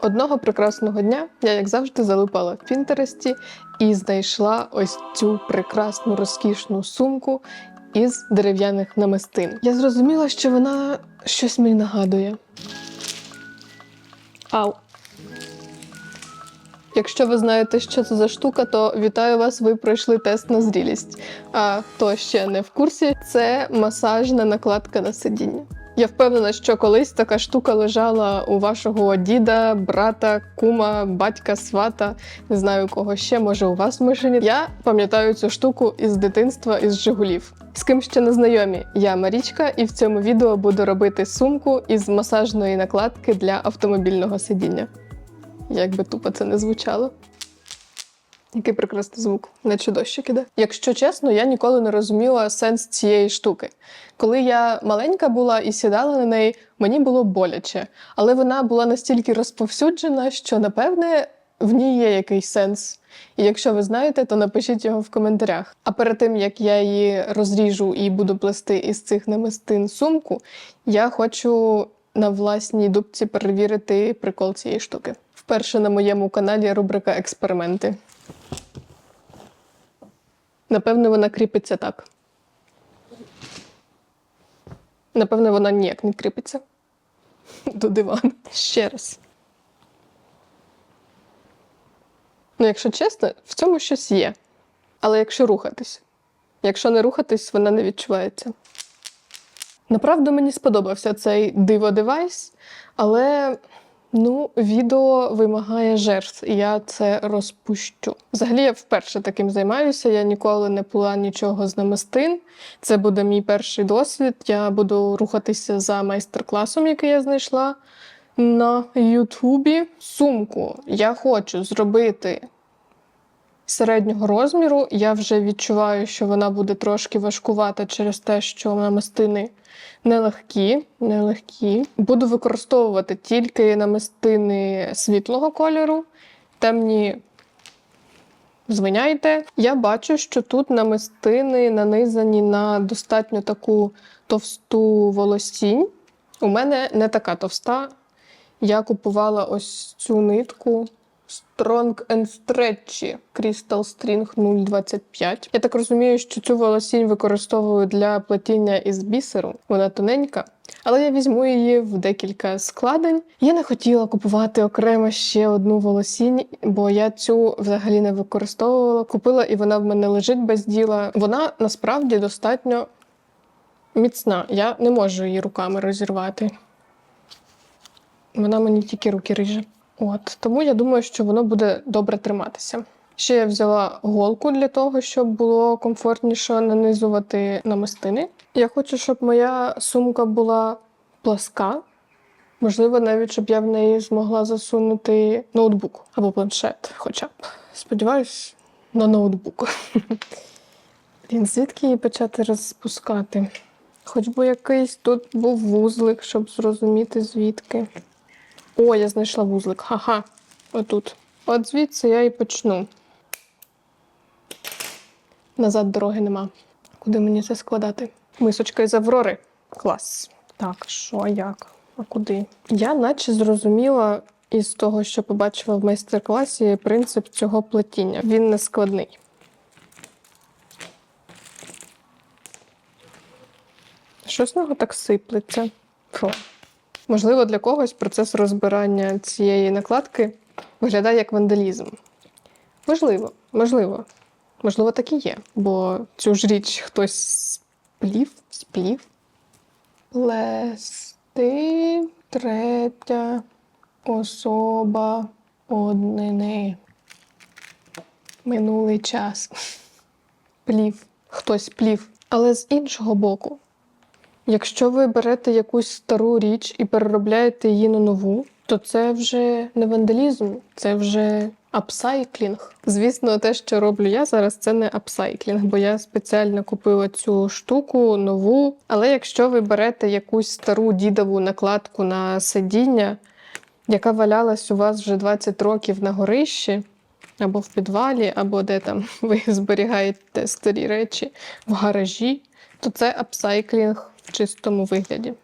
Одного прекрасного дня я, як завжди, залипала в Пінтересті і знайшла ось цю прекрасну розкішну сумку із дерев'яних намистин. Я зрозуміла, що вона щось мені нагадує. Ау. Якщо ви знаєте, що це за штука, то вітаю вас, ви пройшли тест на зрілість. А хто ще не в курсі, це масажна накладка на сидіння. Я впевнена, що колись така штука лежала у вашого діда, брата, кума, батька, свата, не знаю кого ще, може у вас в машині. Я пам'ятаю цю штуку із дитинства із Жигулів. З ким ще не знайомі, я Марічка, і в цьому відео буду робити сумку із масажної накладки для автомобільного сидіння. Як би тупо це не звучало. Який прекрасний звук, наче дощик іде. Якщо чесно, я ніколи не розуміла сенс цієї штуки. Коли я маленька була і сідала на неї, мені було боляче, але вона була настільки розповсюджена, що напевне в ній є якийсь сенс. І якщо ви знаєте, то напишіть його в коментарях. А перед тим як я її розріжу і буду плести із цих намистин сумку, я хочу на власній дубці перевірити прикол цієї штуки. Вперше на моєму каналі рубрика Експерименти. Напевно, вона кріпиться так. Напевно, вона ніяк не кріпиться до дивану. Ще раз. Ну, якщо чесно, в цьому щось є. Але якщо рухатись. Якщо не рухатись, вона не відчувається. Направду мені сподобався цей диво-девайс, але ну, відео вимагає жертв, і я це розпущу. Взагалі, я вперше таким займаюся. Я ніколи не пила нічого з намистин. Це буде мій перший досвід. Я буду рухатися за майстер-класом, який я знайшла на Ютубі. Сумку я хочу зробити середнього розміру. Я вже відчуваю, що вона буде трошки важкувата через те, що намистини нелегкі. нелегкі. Буду використовувати тільки намистини світлого кольору, темні. Звиняйте. Я бачу, що тут намистини нанизані на достатньо таку товсту волосінь. У мене не така товста. Я купувала ось цю нитку Strong and Stretchy Crystal String 025. Я так розумію, що цю волосінь використовую для плетіння із бісеру. Вона тоненька. Але я візьму її в декілька складень. Я не хотіла купувати окремо ще одну волосінь, бо я цю взагалі не використовувала. Купила і вона в мене лежить без діла. Вона насправді достатньо міцна. Я не можу її руками розірвати. Вона мені тільки руки риже. От тому я думаю, що воно буде добре триматися. Ще я взяла голку для того, щоб було комфортніше нанизувати намистини. Я хочу, щоб моя сумка була пласка. Можливо, навіть щоб я в неї змогла засунути ноутбук або планшет, хоча б. Сподіваюсь, на ноутбук. Блін, звідки її почати розпускати? Хоч би якийсь тут був вузлик, щоб зрозуміти звідки. О, я знайшла вузлик. Ха-ха. Отут. От звідси я і почну. Назад дороги нема. Куди мені це складати? Мисочка із Аврори. Клас. Так, що, як? А куди? Я наче зрозуміла із того, що побачила в майстер-класі, принцип цього плетіння. Він не складний. Що з нього так сиплеться? Фу. Можливо, для когось процес розбирання цієї накладки виглядає як вандалізм. Можливо, можливо. Можливо, так і є, бо цю ж річ хтось сплів, сплів. Плести третя особа однини. Минулий час. Плів. Хтось плів. Але з іншого боку, Якщо ви берете якусь стару річ і переробляєте її на нову, то це вже не вандалізм, це вже апсайклінг. Звісно, те, що роблю я зараз, це не апсайклінг, бо я спеціально купила цю штуку нову. Але якщо ви берете якусь стару дідову накладку на сидіння, яка валялась у вас вже 20 років на горищі, або в підвалі, або де там ви зберігаєте старі речі в гаражі, то це апсайклінг чистому вигляді.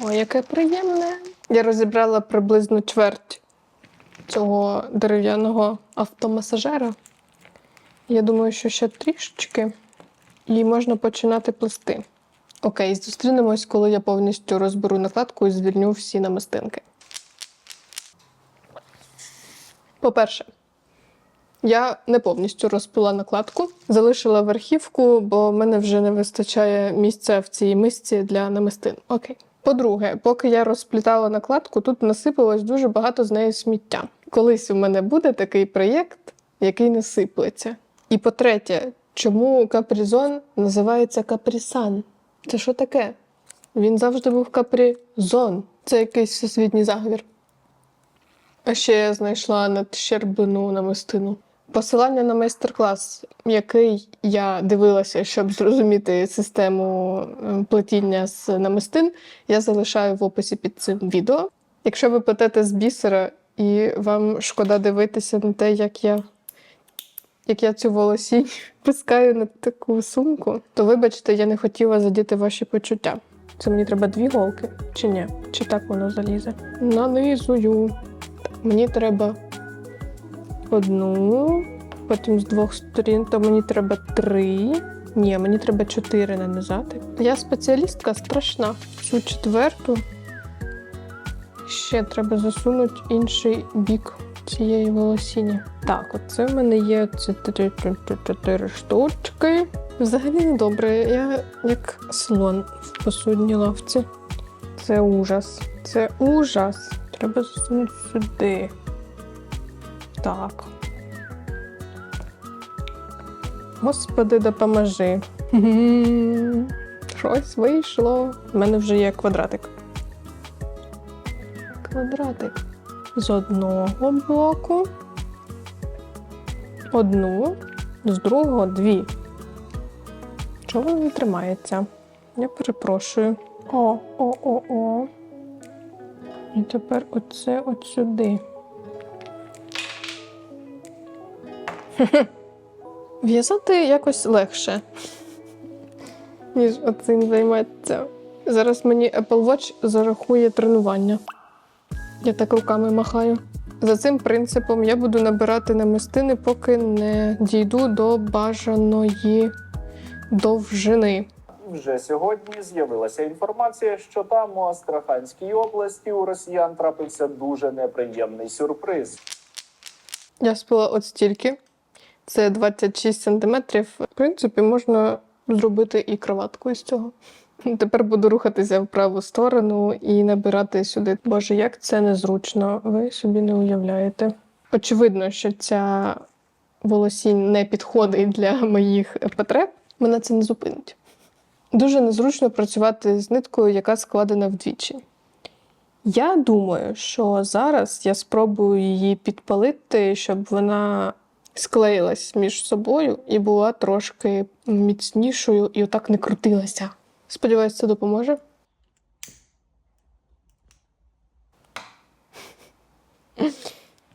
Ой, яке приємне. Я розібрала приблизно чверть цього дерев'яного автомасажера. Я думаю, що ще трішечки, і можна починати плести. Окей, зустрінемось, коли я повністю розберу накладку і звільню всі намистинки. По-перше, я не повністю розпила накладку, залишила верхівку, бо в мене вже не вистачає місця в цій мисці для намистин. Окей. По-друге, поки я розплітала накладку, тут насипалось дуже багато з неї сміття. Колись у мене буде такий проєкт, який не сиплеться. І по-третє, чому капризон називається капрісан? Це що таке? Він завжди був капризон. Це якийсь всесвітній заговір. А ще я знайшла надщерблену намистину. Посилання на майстер-клас, який я дивилася, щоб зрозуміти систему е, плетіння з намистин, я залишаю в описі під цим відео. Якщо ви плетете з бісера і вам шкода дивитися на те, як я, як я цю волосінь пускаю на таку сумку, то вибачте, я не хотіла задіти ваші почуття. Це мені треба дві голки, чи ні? Чи так воно залізе? Нанизую. Мені треба одну, потім з двох сторін, то мені треба три. Ні, мені треба чотири нанизати. Я спеціалістка страшна. Цю четверту ще треба засунути інший бік цієї волосіні. Так, оце в мене є ці чотири штучки. Взагалі не добре. Я як слон в посудній лавці. Це ужас. Це ужас. Треба засунути сюди. Так. Господи, допоможи. Щось вийшло. У мене вже є квадратик. Квадратик. З одного боку. Одну, з другого дві. Чого воно не тримається? Я перепрошую. О, о, о, о. І тепер оце от сюди. В'язати якось легше, ніж оцим займатися. Зараз мені Apple Watch зарахує тренування. Я так руками махаю. За цим принципом я буду набирати намистини, поки не дійду до бажаної довжини. Вже сьогодні з'явилася інформація, що там у Астраханській області у росіян трапився дуже неприємний сюрприз. Я спила от стільки. Це 26 сантиметрів. В принципі, можна зробити і кроватку із цього. Тепер буду рухатися в праву сторону і набирати сюди. Боже, як це незручно, ви собі не уявляєте. Очевидно, що ця волосінь не підходить для моїх потреб. Мене це не зупинить. Дуже незручно працювати з ниткою, яка складена вдвічі. Я думаю, що зараз я спробую її підпалити, щоб вона склеїлась між собою і була трошки міцнішою і отак не крутилася. Сподіваюсь, це допоможе.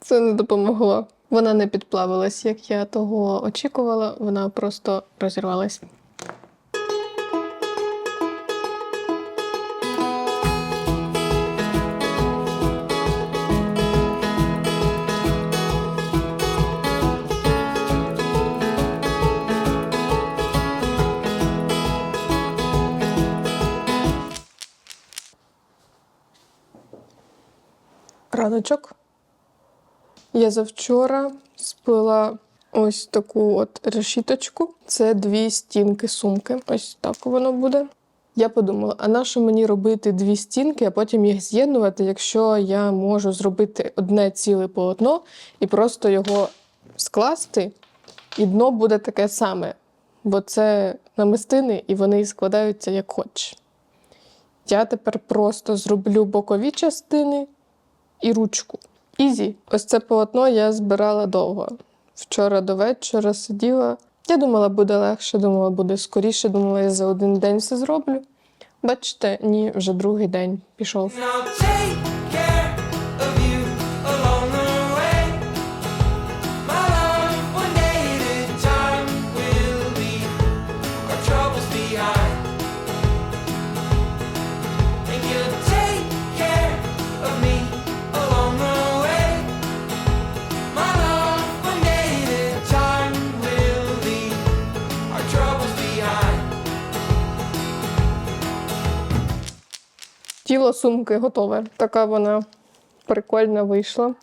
Це не допомогло. Вона не підплавилась, як я того очікувала, вона просто розірвалась. Раночок. Я завчора сплила ось таку от решіточку. Це дві стінки сумки. Ось так воно буде. Я подумала, а на що мені робити дві стінки, а потім їх з'єднувати, якщо я можу зробити одне ціле полотно і просто його скласти, і дно буде таке саме. Бо це намистини, і вони складаються як хочеш. Я тепер просто зроблю бокові частини і ручку. Ізі. Ось це полотно я збирала довго. Вчора до вечора сиділа. Я думала, буде легше, думала, буде скоріше, думала, я за один день все зроблю. Бачите, ні, вже другий день пішов. Тіло сумки готове. Така вона прикольна вийшла.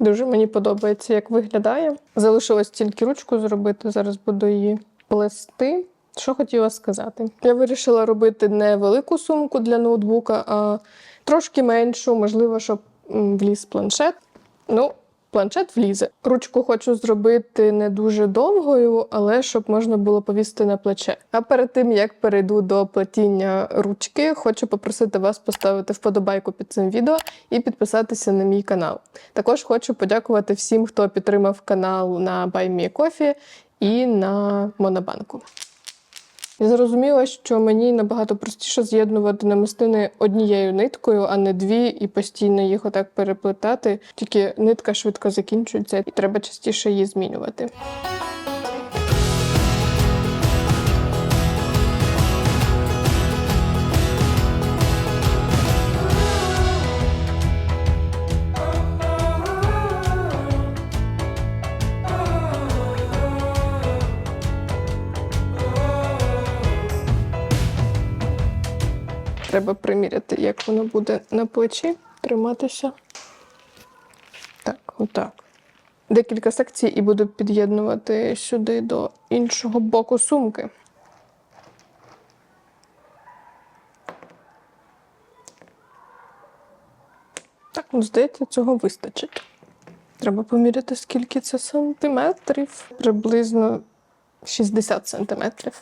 Дуже мені подобається, як виглядає. Залишилось тільки ручку зробити. Зараз буду її плести. Що хотіла сказати? Я вирішила робити не велику сумку для ноутбука, а трошки меншу, можливо, щоб вліз планшет. Ну, планшет влізе. Ручку хочу зробити не дуже довгою, але щоб можна було повісити на плече. А перед тим як перейду до плетіння ручки, хочу попросити вас поставити вподобайку під цим відео і підписатися на мій канал. Також хочу подякувати всім, хто підтримав канал на BuyMeCoffee і на Монобанку. Я зрозуміла, що мені набагато простіше з'єднувати намистини однією ниткою, а не дві, і постійно їх отак переплетати. Тільки нитка швидко закінчується, і треба частіше її змінювати. Треба приміряти, як воно буде на плечі триматися. Так, отак. Декілька секцій і буду під'єднувати сюди до іншого боку сумки. Так, ну здається, цього вистачить. Треба поміряти, скільки це сантиметрів. Приблизно 60 сантиметрів.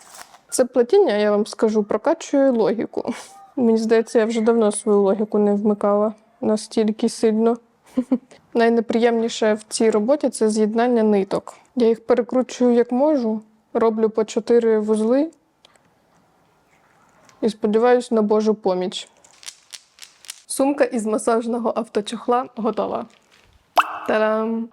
Це плетіння, я вам скажу, прокачує логіку. Мені здається, я вже давно свою логіку не вмикала настільки сильно. Найнеприємніше в цій роботі це з'єднання ниток. Я їх перекручую як можу, роблю по 4 вузли і сподіваюся на Божу поміч. Сумка із масажного авточохла готова. Та-дам!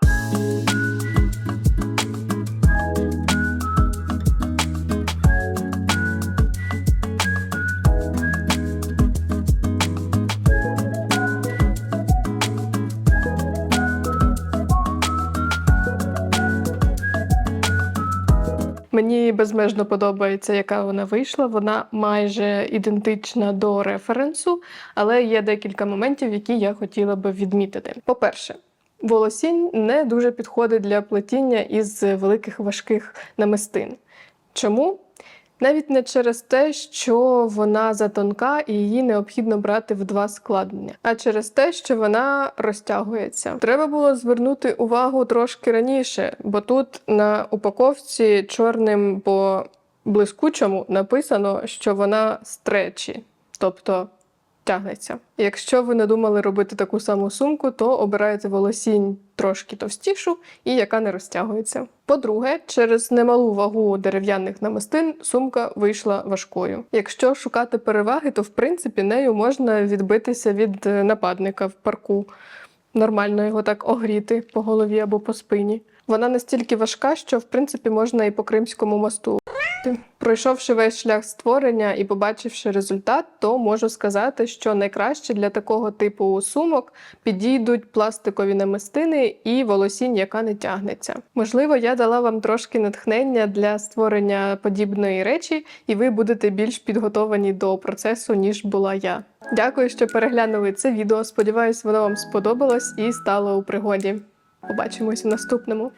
Мені безмежно подобається, яка вона вийшла. Вона майже ідентична до референсу, але є декілька моментів, які я хотіла би відмітити. По-перше, волосінь не дуже підходить для плетіння із великих важких намистин. Чому? Навіть не через те, що вона затонка і її необхідно брати в два складення, а через те, що вона розтягується. Треба було звернути увагу трошки раніше, бо тут на упаковці чорним по блискучому написано, що вона стречі, тобто тягнеться. Якщо ви надумали робити таку саму сумку, то обирайте волосінь трошки товстішу і яка не розтягується. По-друге, через немалу вагу дерев'яних намистин сумка вийшла важкою. Якщо шукати переваги, то в принципі нею можна відбитися від е, нападника в парку. Нормально його так огріти по голові або по спині. Вона настільки важка, що в принципі можна і по Кримському мосту. Пройшовши весь шлях створення і побачивши результат, то можу сказати, що найкраще для такого типу сумок підійдуть пластикові намистини і волосінь, яка не тягнеться. Можливо, я дала вам трошки натхнення для створення подібної речі, і ви будете більш підготовані до процесу, ніж була я. Дякую, що переглянули це відео. Сподіваюсь, воно вам сподобалось і стало у пригоді. Побачимось у наступному.